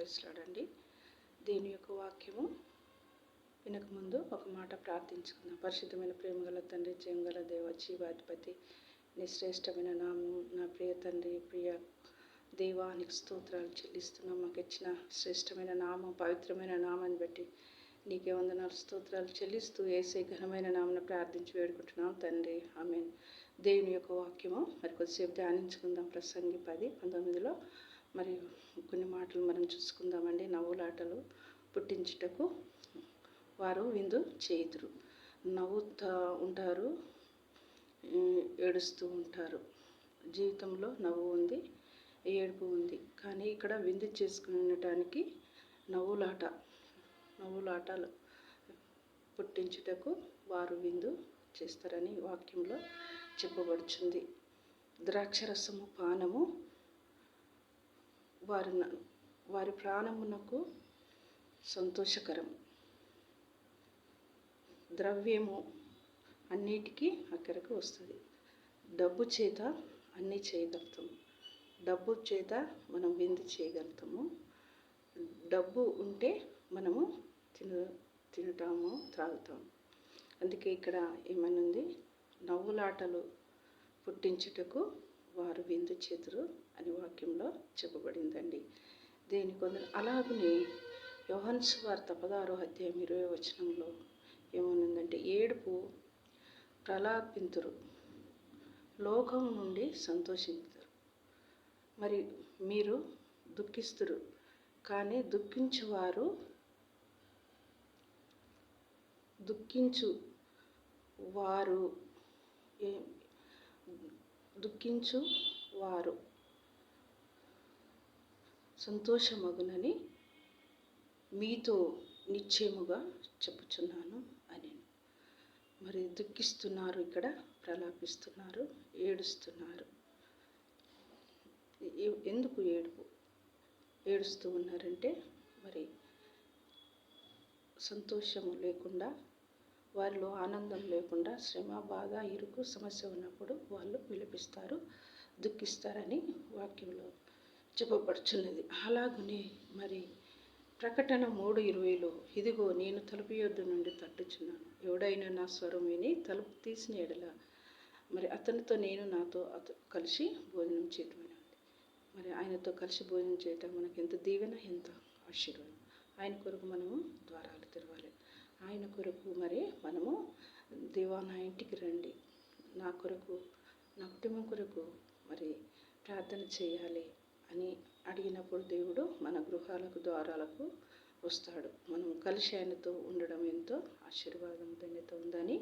ప్రశ్లాడండి దీని యొక్క వాక్యము వినకముందు ఒక మాట ప్రార్థించుకుందాం. పరిశుద్ధమైన ప్రేమగల తండ్రి జయంగల దేవ జీవాధిపతి నీ శ్రేష్టమైన నామం నా ప్రియ తండ్రి ప్రియ దేవానికి స్తోత్రాలు చెల్లిస్తున్నాం. మాకు ఇచ్చిన శ్రేష్టమైన నామం పవిత్రమైన నామాన్ని బట్టి నీకే వందనాలు స్తోత్రాలు చెల్లిస్తూ ఏసే ఘనమైన నామను ప్రార్థించి వేడుకుంటున్నాం తండ్రి. ఆమె దేవుని యొక్క వాక్యము మరి కొద్దిసేపు ధ్యానించుకుందాం. ప్రసంగి పది పంతొమ్మిదిలో మరి కొన్ని మాటలు మనం చూసుకుందామండి. నవ్వులాటలు పుట్టించుటకు వారు విందు చేయుదురు. నవ్వుతూ ఉంటారు ఏడుస్తూ ఉంటారు. జీవితంలో నవ్వు ఉంది ఏడుపు ఉంది. కానీ ఇక్కడ విందు చేసుకునేటానికి నవ్వులాట నవ్వులాటలు పుట్టించుటకు వారు విందు చేస్తారని వాక్యంలో చెప్పబడుచుంది. ద్రాక్షరసము పానము వారి వారి ప్రాణమునకు సంతోషకరం. ద్రవ్యము అన్నిటికీ అక్కడికి వస్తుంది. డబ్బు చేత అన్నీ చేయగలుగుతాము డబ్బు చేత మనం విందు చేయగలుగుతాము. డబ్బు ఉంటే మనము తిన తింటాము త్రాగుతాము. అందుకే ఇక్కడ ఏమనుంది? నవ్వులాటలు పుట్టించుటకు వారు విందు చేతురు అని వాక్యంలో చెప్పబడిందండి. దేని కొందరు అలాగనే యోహన్స్ వార్త పదహారో అధ్యాయం ఇరవై వచనంలో ఏమనుందంటే ఏడుపు ప్రలాపింతురు లోకం నుండి సంతోషించుతారు మరి మీరు దుఃఖిస్తురు కానీ దుఃఖించువారు దుఃఖించు వారు దుఃఖించు వారు. సంతోషమగునని మీతో నిశ్చయముగా చెప్పుచున్నాను అని. మరి దుఃఖిస్తున్నారు ఇక్కడ ప్రలాపిస్తున్నారు ఏడుస్తున్నారు. ఎందుకు ఏడుపు? ఏడుస్తూ ఉన్నారంటే మరి సంతోషము లేకుండా వారిలో ఆనందం లేకుండా శ్రమ బాధ ఇరుకు సమస్య ఉన్నప్పుడు వాళ్ళు విలపిస్తారు దుఃఖిస్తారని వాక్యంలో చెప్పబడుచున్నది. అలాగనే మరి ప్రకటన మూడు ఇరవైలో ఇదిగో నేను తలుపు యొద్ద నుండి తట్టుచున్నాను. ఎవడైనా నా స్వరం విని తలుపు తీసిన ఎడల మరి అతనితో నేను నాతో అత కలిసి భోజనం చేయటం మరి ఆయనతో కలిసి భోజనం చేయటం మనకి ఎంత దీవెన ఎంత ఆశీర్వాదం. ఆయన కొరకు మనము ద్వారాలు తెరవాలి. ఆయన కొరకు మరి మనము దేవా నా ఇంటికి రండి. నా కొరకు నా కుటుంబం కొరకు మరి ప్రార్థన చేయాలి అని అడిగినప్పుడు దేవుడు మన గృహాలకు ద్వారాలకు వస్తాడు. మనం కలిసి ఆయనతో ఉండడం ఎంతో ఆశీర్వాదం ధన్యత ఉందని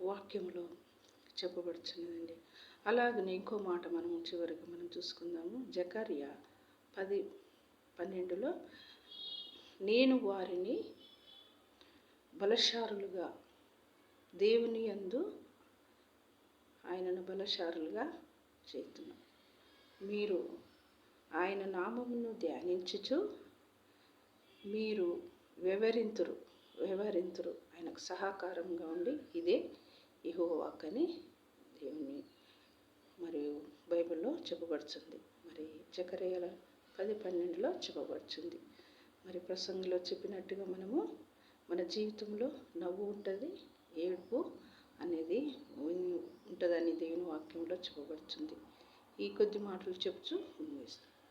వాక్యంలో చెప్పబడుచున్నదండి. అలాగనే ఇంకో మాట మనం చివరికి మనం చూసుకుందాము. జకర్య పది పన్నెండులో నేను వారిని బలశారులుగా దేవుని అందు ఆయనను బలశారులుగా చేస్తున్నాం మీరు ఆయన నామమును ధ్యానించుచు మీరు వివరింతురు వివరింతురు. ఆయనకు సహకారంగా ఉండి ఇదే ఇహోవాకని అని దేవుని మరియు బైబిల్లో చెప్పబడుతుంది మరి చకరేల పది పన్నెండులో చెప్పబడుతుంది మరి ప్రసంగంలో చెప్పినట్టుగా మనము మన జీవితంలో నవ్వు ఉంటుంది ఏడుపు అనేది ఉంటుందని దేవుని వాక్యంలో చెప్పబడుతుంది. ఈ కొద్ది మాటలు చెప్తూ ముగిస్తాను.